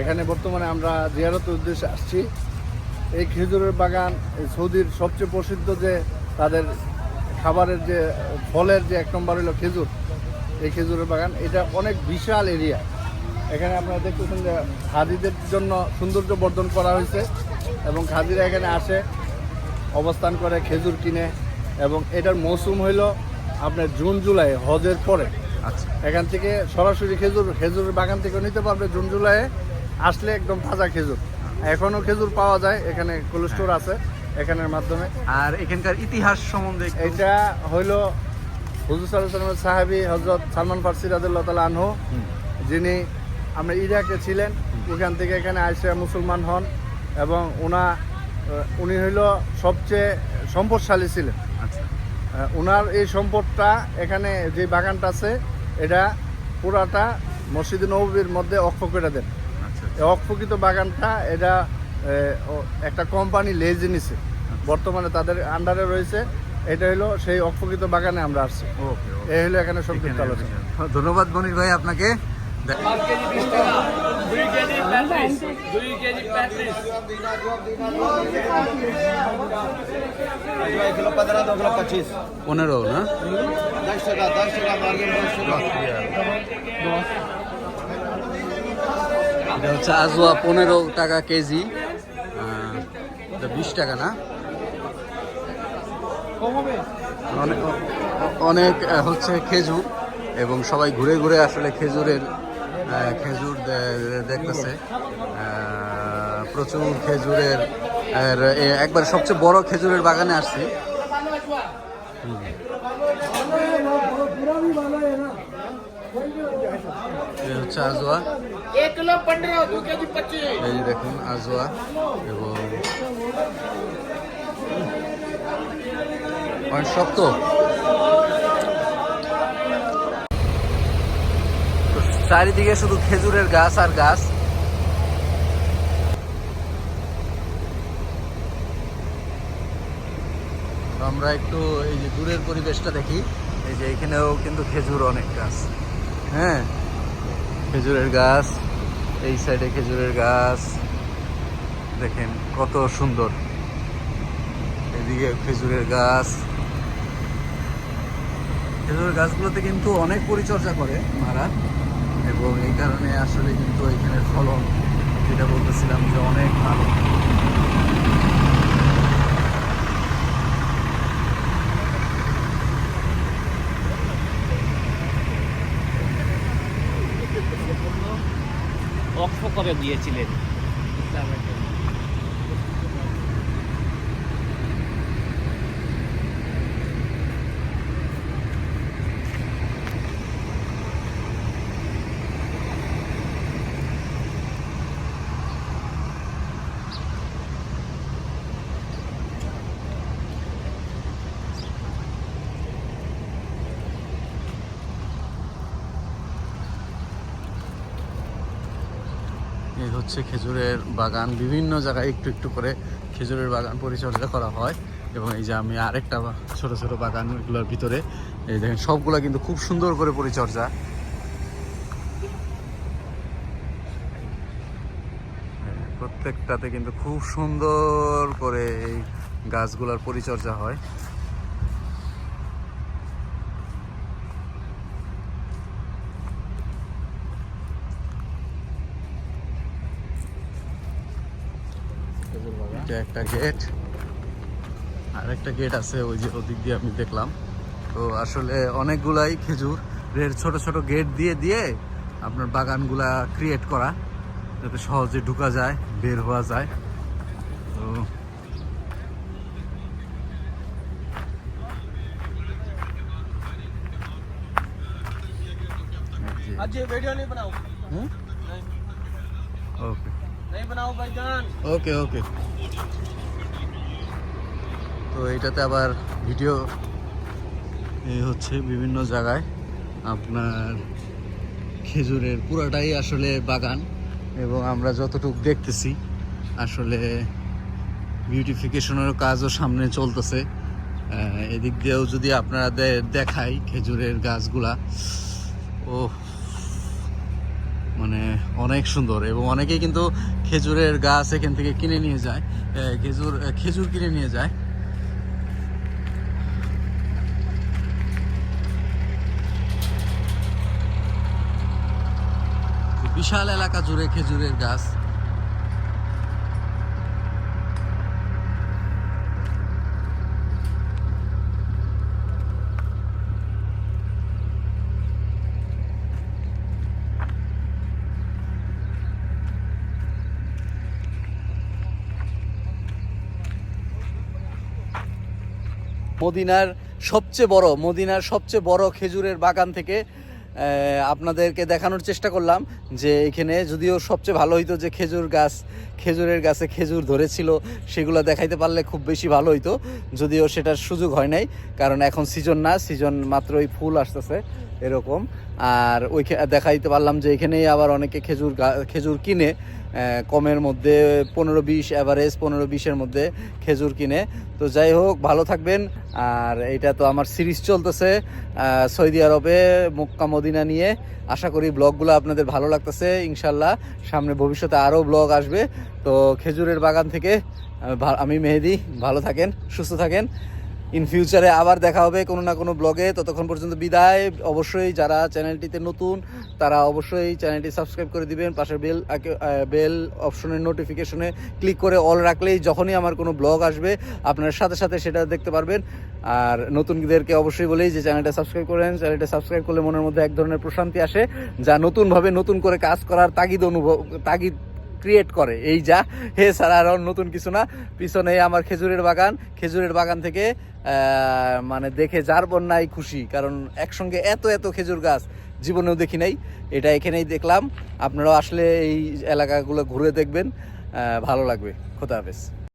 এখানে বর্তমানে আমরা জিয়ারতের উদ্দেশ্যে আসছি। এই খেজুরের বাগান সৌদির সবচেয়ে প্রসিদ্ধ যে তাদের খাবারের যে ফলের যে এক নম্বর হলো খেজুর এই খেজুরের বাগান এটা অনেক বিশাল এরিয়া। এখানে আপনারা দেখতেছেন যে হাজিদের জন্য সৌন্দর্য বর্ধন করা হয়েছে এবং হাজিরা এখানে আসে অবস্থান করে খেজুর কিনে এবং এটার মৌসুম হইল আপনার জুন জুলাই হজের পরে। আচ্ছা। এখান থেকে সরাসরি খেজুর খেজুরের বাগান থেকে নিতে পারবে জুন জুলাইয়ে। আসলে একদম তাজা খেজুর। এখনও খেজুর পাওয়া যায় এখানে কোল্ড স্টোর আছে এখানের মাধ্যমে। আর এখানকার ইতিহাস সম্বন্ধে এটা হইল হুজুর সাল্লামের সাহাবি হজরত সালমান ফার্সি রাদুল্লাহ তালা আনহু। যিনি আমরা ইরাকে ছিলেন ওখান থেকে এখানে আসে মুসলমান হন এবং ওনা উনি হইল সবচেয়ে সম্পদশালী ছিলেন। আচ্ছা। ওনার এই সম্পদটা এখানে যে বাগানটা আছে এটা পুরাটা মসজিদ নবীর মধ্যে অক্ষ করে দেন। এই অক্ষকৃত বাগানটা এটা ও- একটা কোম্পানি লেজে নিছে। বর্তমানে তাদের আন্ডারে রয়েছে। এটা হলো সেই অক্ষকৃত বাগানে আমরা আসছি। এই হলো এখানে সংক্ষিপ্ত আলোচনা। ধন্যবাদ মনির ভাই আপনাকে। পাঁচ কেজি বিশ টাকা দুই এটা হচ্ছে আজোয়া পনেরো টাকা কেজি। বিশ টাকা না? অনেক অনেক হচ্ছে খেজুর এবং সবাই ঘুরে ঘুরে আসলে খেজুরের খেজুর দেখতেছে। প্রচুর খেজুরের একবার সবচেয়ে বড় খেজুরের বাগানে আসছি হুম। এই হচ্ছে আজোয়া। এই যে দেখুন আজোয়া এবং অনেক শক্ত চারিদিকে শুধু খেজুরের গাছ আর গাছ। আমরা একটু এই যে দূরের পরিবেশটা দেখি। এই যে এখানেও কিন্তু খেজুর অনেক গাছ। হ্যাঁ? খেজুরের গাছ, এই সাইডে খেজুরের গাছ। দেখেন কত সুন্দর। এদিকে খেজুরের গাছ। খেজুরের গাছগুলোতে কিন্তু অনেক পরিচর্যা করে মারা। এবং এই কারণে আসলে কিন্তু এখানের ফলন, যেটা বলতেছিলাম যে অনেক ভালো অক্ষ করে দিয়েছিলেন ইসলামের জন্য। এই হচ্ছে খেজুরের বাগান। বিভিন্ন জায়গায় একটু একটু করে খেজুরের বাগান পরিচর্যা করা হয় এবং এই যে আমি আরেকটা ছোট ছোট বাগানগুলোর ভিতরে, এই দেখেন সবগুলা কিন্তু খুব সুন্দর করে পরিচর্যা। প্রত্যেকটাতে কিন্তু খুব সুন্দর করে এই গাছগুলোর পরিচর্যা হয়। এটা একটা গেট আর একটা গেট আছে ওই যে ওদিক দিয়ে আমি দেখলাম তো আসলে অনেকগুলাই খেজুর এর ছোট ছোট গেট দিয়ে দিয়ে আপনার বাগানগুলা ক্রিয়েট করা যাতে সহজে ঢুকা যায় বের হওয়া যায় তো आज ये वीडियो नहीं बनाओ হুম ওকে ওকে তো এইটাতে আবার ভিডিও এই হচ্ছে বিভিন্ন জায়গায় আপনার খেজুরের পুরাটাই আসলে বাগান এবং আমরা যতটুকু দেখতেছি আসলে বিউটিফিকেশনের কাজও সামনে চলতেছে। এদিক দিয়েও যদি আপনারা দেখাই খেজুরের গাছগুলা ও মানে অনেক সুন্দর এবং অনেকেই কিন্তু খেজুরের গাছ এখান থেকে কিনে নিয়ে যায় খেজুর খেজুর কিনে নিয়ে যায়। বিশাল এলাকা জুড়ে খেজুরের গাছ। মদিনার সবচেয়ে বড়, মদিনার সবচেয়ে বড় খেজুরের বাগান থেকে আপনাদেরকে দেখানোর চেষ্টা করলাম যে এখানে যদিও সবচেয়ে ভালো হইতো যে খেজুর গাছ, খেজুরের গাছে খেজুর ধরেছিল, সেগুলো দেখাইতে পারলে খুব বেশি ভালো হইতো। যদিও সেটার সুযোগ হয় নাই, কারণ এখন সিজন না সিজন মাত্রই ফুল আসতেছে এরকম। আর ওই দেখাইতে পারলাম যে এখানেই আবার অনেকে খেজুর খেজুর কিনে কমের মধ্যে পনেরো বিশ অ্যাভারেজ পনেরো বিশের মধ্যে খেজুর কিনে। তো যাই হোক, ভালো থাকবেন। আর এটা তো আমার সিরিজ চলতেছে সৌদি আরবে, মক্কা, মদিনা নিয়ে। আশা করি ব্লগগুলো আপনাদের ভালো লাগতেছে, ইনশাল্লাহ। সামনে ভবিষ্যতে আরও ব্লগ আসবে। তো খেজুরের বাগান থেকে আমি মেহেদি, ভালো থাকেন, সুস্থ থাকেন। ইন ফিউচারে আবার দেখা হবে কোনো না কোনো ব্লগে ততক্ষণ পর্যন্ত বিদায়। অবশ্যই যারা চ্যানেলটিতে নতুন, তারা অবশ্যই চ্যানেলটি সাবস্ক্রাইব করে দিবেন। পাশের বেল বেল অপশনের নোটিফিকেশনে ক্লিক করে অল রাখলেই যখনই আমার কোনো ব্লগ আসবে, আপনার সাথে সাথে সেটা দেখতে পারবেন। আর নতুনদেরকে অবশ্যই বলেই যে চ্যানেলটা সাবস্ক্রাইব করেন। চ্যানেলটা সাবস্ক্রাইব করলে মনের মধ্যে এক ধরনের প্রশান্তি আসে, যা নতুনভাবে নতুন করে কাজ করার তাগিদ অনুভব তাগিদ ক্রিয়েট করে। এই যা, হে ছাড়া আর নতুন কিছু না। পিছনে আমার খেজুরের বাগান। খেজুরের বাগান থেকে মানে দেখে যার বন্যাই খুশি। কারণ একসঙ্গে এত এত খেজুর গাছ জীবনেও দেখি নাই। এটা এখানেই দেখলাম। আপনারাও আসলে এই এলাকাগুলো ঘুরে দেখবেন। ভালো লাগবে। খোদা হাফেজ।